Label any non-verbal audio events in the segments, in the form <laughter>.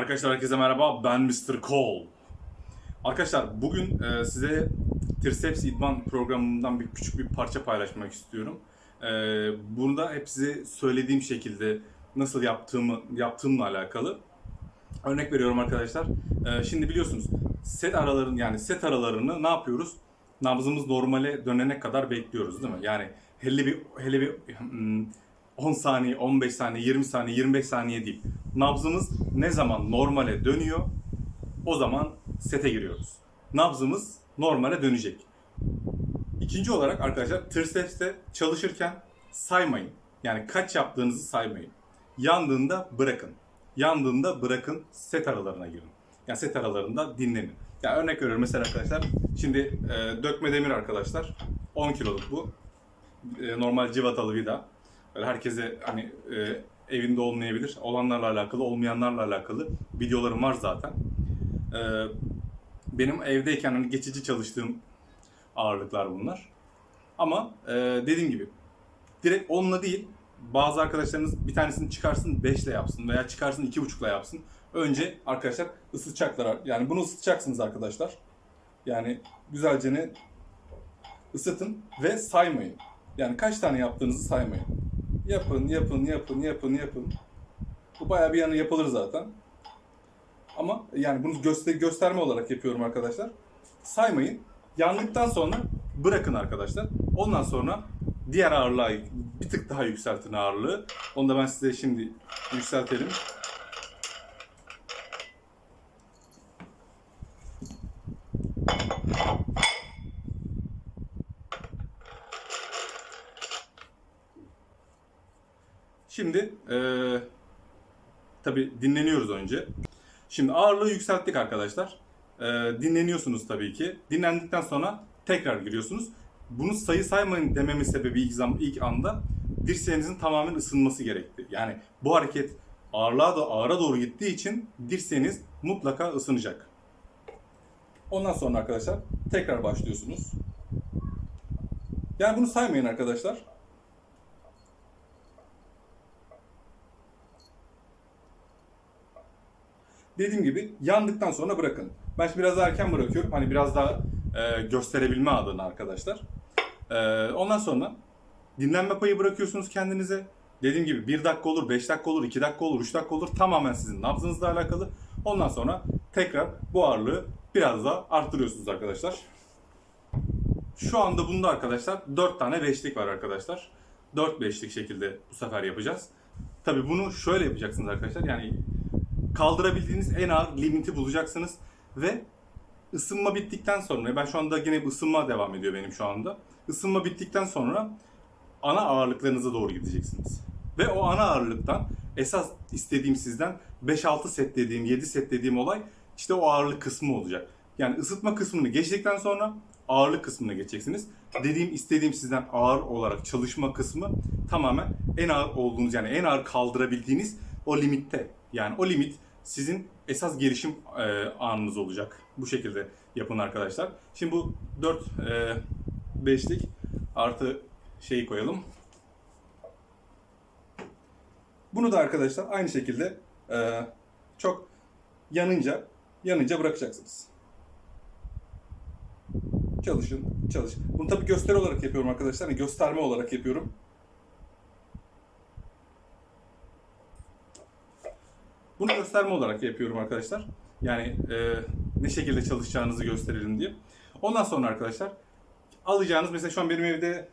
Arkadaşlar herkese merhaba. Ben Mr. Cole. Arkadaşlar bugün e, size triceps idman programından bir küçük bir parça paylaşmak istiyorum. E, bunda hep size söylediğim şekilde nasıl yaptığımı yaptığımla alakalı. Örnek veriyorum arkadaşlar. E, şimdi biliyorsunuz set araların yani set aralarını ne yapıyoruz? Nabzımız normale dönene kadar bekliyoruz değil mi? Yani hele bir hele bir hmm, 10 saniye, 15 saniye, 20 saniye, 25 saniye değil. Nabzımız ne zaman normale dönüyor o zaman sete giriyoruz. Nabzımız normale dönecek. İkinci olarak arkadaşlar triceps'te çalışırken saymayın. Yani kaç yaptığınızı saymayın. Yandığında bırakın. Yandığında bırakın set aralarına girin. Yani set aralarında dinlenin. Yani örnek veriyorum mesela arkadaşlar. Şimdi e, dökme demir arkadaşlar. 10 kiloluk bu. E, normal civatalı vida. Böyle herkese hani e, evinde olmayabilir. Olanlarla alakalı, olmayanlarla alakalı videolarım var zaten. E, benim evdeyken hani geçici çalıştığım ağırlıklar bunlar. Ama e, dediğim gibi direkt onunla değil bazı arkadaşlarınız bir tanesini çıkarsın 5 ile yapsın veya çıkarsın 2,5 ile yapsın. Önce arkadaşlar ısıtacaklar. Yani bunu ısıtacaksınız arkadaşlar. Yani güzelce ne ısıtın ve saymayın. Yani kaç tane yaptığınızı saymayın. Yapın, yapın, yapın, yapın, yapın. Bu bayağı bir yanı yapılır zaten. Ama yani bunu göster gösterme olarak yapıyorum arkadaşlar. Saymayın. Yandıktan sonra bırakın arkadaşlar. Ondan sonra diğer ağırlığa bir tık daha yükseltin ağırlığı. Onu da ben size şimdi yükseltelim. Şimdi eee tabi dinleniyoruz önce. Şimdi ağırlığı yükselttik arkadaşlar. Eee, dinleniyorsunuz tabii ki. Dinlendikten sonra tekrar giriyorsunuz. Bunu sayı saymayın dememin sebebi ilk, zam ilk anda dirseğinizin tamamen ısınması gerekti. Yani bu hareket ağırlığa da ağıra doğru gittiği için dirseğiniz mutlaka ısınacak. Ondan sonra arkadaşlar tekrar başlıyorsunuz. Yani bunu saymayın arkadaşlar. Dediğim gibi yandıktan sonra bırakın. Ben şimdi biraz daha erken bırakıyorum. Hani biraz daha e, gösterebilme adına arkadaşlar. E, ondan sonra dinlenme payı bırakıyorsunuz kendinize. Dediğim gibi 1 dakika olur, 5 dakika olur, 2 dakika olur, 3 dakika olur. Tamamen sizin nabzınızla alakalı. Ondan sonra tekrar bu ağırlığı biraz daha arttırıyorsunuz arkadaşlar. Şu anda bunda arkadaşlar 4 tane beşlik var arkadaşlar. 4 beşlik şekilde bu sefer yapacağız. Tabi bunu şöyle yapacaksınız arkadaşlar. Yani kaldırabildiğiniz en ağır limiti bulacaksınız ve ısınma bittikten sonra ben şu anda yine ısınma devam ediyor benim şu anda. Isınma bittikten sonra ana ağırlıklarınıza doğru gideceksiniz. Ve o ana ağırlıktan esas istediğim sizden 5-6 set dediğim, 7 set dediğim olay işte o ağırlık kısmı olacak. Yani ısıtma kısmını geçtikten sonra ağırlık kısmına geçeceksiniz. Dediğim istediğim sizden ağır olarak çalışma kısmı tamamen en ağır olduğunuz yani en ağır kaldırabildiğiniz o limitte. Yani o limit sizin esas gelişim e, anınız olacak. Bu şekilde yapın arkadaşlar. Şimdi bu 4 e, 5'lik artı şeyi koyalım. Bunu da arkadaşlar aynı şekilde e, çok yanınca yanınca bırakacaksınız. Çalışın, çalış. Bunu tabii gösteri olarak yapıyorum arkadaşlar. Yani gösterme olarak yapıyorum. Bunu gösterme olarak yapıyorum arkadaşlar. Yani e, ne şekilde çalışacağınızı gösterelim diye. Ondan sonra arkadaşlar alacağınız mesela şu an benim evde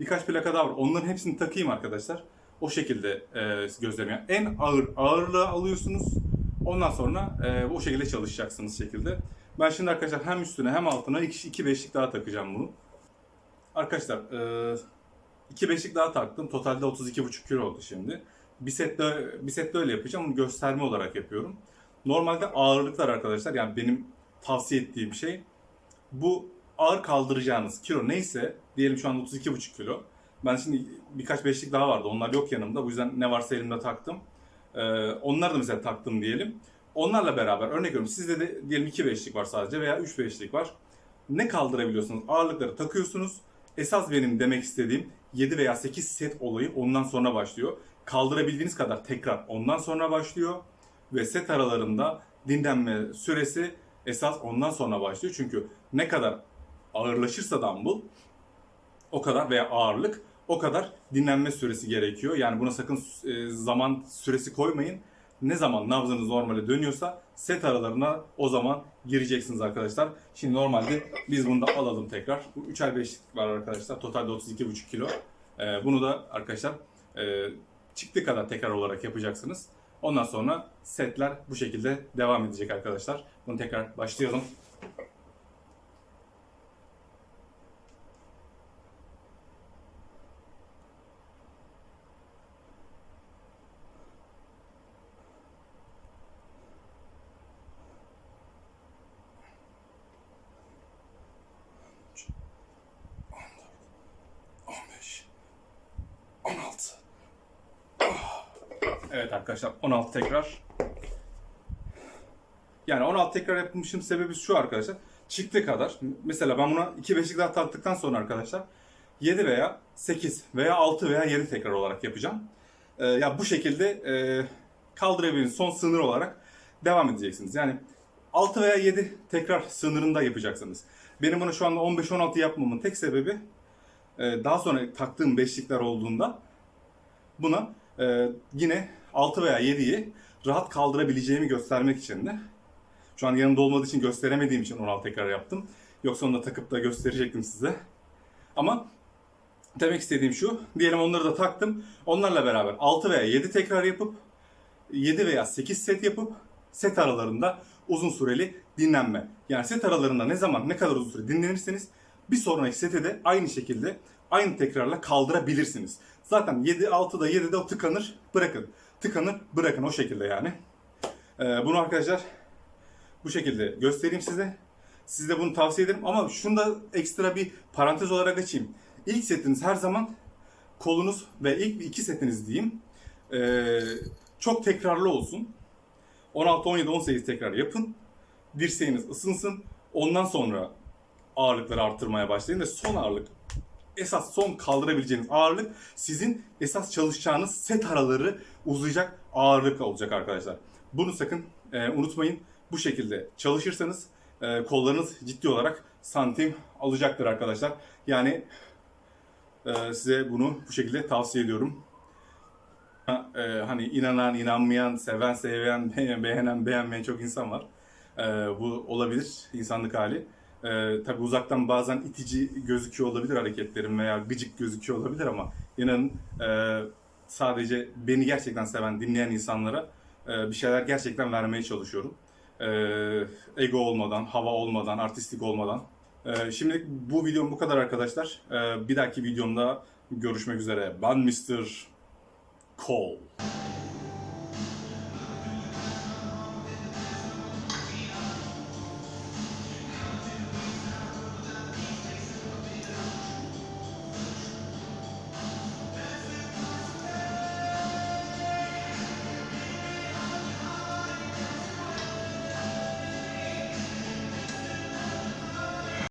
birkaç plaka daha var. Onların hepsini takayım arkadaşlar. O şekilde e, gözlemeye. En ağır ağırlığı alıyorsunuz. Ondan sonra e, o şekilde çalışacaksınız şekilde. Ben şimdi arkadaşlar hem üstüne hem altına iki, iki beşlik daha takacağım bunu. Arkadaşlar e, iki beşlik daha taktım. Totalde 32,5 kilo oldu şimdi. Bir sette, bir sette öyle yapacağım. Bunu gösterme olarak yapıyorum. Normalde ağırlıklar arkadaşlar yani benim tavsiye ettiğim şey bu ağır kaldıracağınız kilo neyse diyelim şu an 32,5 kilo. Ben şimdi birkaç beşlik daha vardı. Onlar yok yanımda. Bu yüzden ne varsa elimde taktım. Ee, onlar da mesela taktım diyelim. Onlarla beraber örnek veriyorum sizde de diyelim 2 beşlik var sadece veya 3 beşlik var. Ne kaldırabiliyorsunuz? Ağırlıkları takıyorsunuz. Esas benim demek istediğim 7 veya 8 set olayı ondan sonra başlıyor. Kaldırabildiğiniz kadar tekrar ondan sonra başlıyor. ve set aralarında dinlenme süresi esas ondan sonra başlıyor. Çünkü ne kadar ağırlaşırsa dumbbell o kadar veya ağırlık o kadar dinlenme süresi gerekiyor. Yani buna sakın e, zaman süresi koymayın. Ne zaman nabzınız normale dönüyorsa set aralarına o zaman gireceksiniz arkadaşlar. Şimdi normalde biz bunu da alalım tekrar. Bu 3'er 5'lik var arkadaşlar. Totalde 32,5 kilo. E, bunu da arkadaşlar e, çıktığı kadar tekrar olarak yapacaksınız. Ondan sonra setler bu şekilde devam edecek arkadaşlar. Bunu tekrar başlayalım. Evet arkadaşlar 16 tekrar. Yani 16 tekrar yapmışım sebebi şu arkadaşlar. Çıktığı kadar. Mesela ben buna 2 beşlik daha taktıktan sonra arkadaşlar 7 veya 8 veya 6 veya 7 tekrar olarak yapacağım. Ee, ya bu şekilde e, kaldırabildiğiniz son sınır olarak devam edeceksiniz. Yani 6 veya 7 tekrar sınırında yapacaksınız. Benim bunu şu anda 15-16 yapmamın tek sebebi e, daha sonra taktığım beşlikler olduğunda buna e, yine 6 veya 7'yi rahat kaldırabileceğimi göstermek için de. Şu an yanımda olmadığı için gösteremediğim için 16 tekrar yaptım. Yoksa onu da takıp da gösterecektim size. Ama demek istediğim şu. Diyelim onları da taktım. Onlarla beraber 6 veya 7 tekrar yapıp 7 veya 8 set yapıp set aralarında uzun süreli dinlenme. Yani set aralarında ne zaman ne kadar uzun süre dinlenirseniz bir sonraki sete de aynı şekilde aynı tekrarla kaldırabilirsiniz. Zaten 7 6'da 7'de o tıkanır bırakın. Tıkanır bırakın o şekilde yani. Ee, bunu arkadaşlar bu şekilde göstereyim size. Size bunu tavsiye ederim ama şunu da ekstra bir parantez olarak açayım. İlk setiniz her zaman kolunuz ve ilk iki setiniz diyeyim ee, çok tekrarlı olsun. 16, 17, 18 tekrar yapın. Dirseğiniz ısınsın. Ondan sonra ağırlıkları arttırmaya başlayın ve son ağırlık esas son kaldırabileceğiniz ağırlık sizin esas çalışacağınız set araları uzayacak ağırlık olacak arkadaşlar. Bunu sakın e, unutmayın. Bu şekilde çalışırsanız e, kollarınız ciddi olarak santim alacaktır arkadaşlar. Yani e, size bunu bu şekilde tavsiye ediyorum. Ha, e, hani inanan, inanmayan, seven, seven, <laughs> beğenen, beğenmeyen çok insan var. E, bu olabilir insanlık hali. Ee, tabii uzaktan bazen itici gözüküyor olabilir hareketlerim veya gıcık gözüküyor olabilir ama inanın e, sadece beni gerçekten seven, dinleyen insanlara e, bir şeyler gerçekten vermeye çalışıyorum. E, ego olmadan, hava olmadan, artistik olmadan. E, şimdi bu videom bu kadar arkadaşlar. E, bir dahaki videomda görüşmek üzere. Ben Mr. Cole.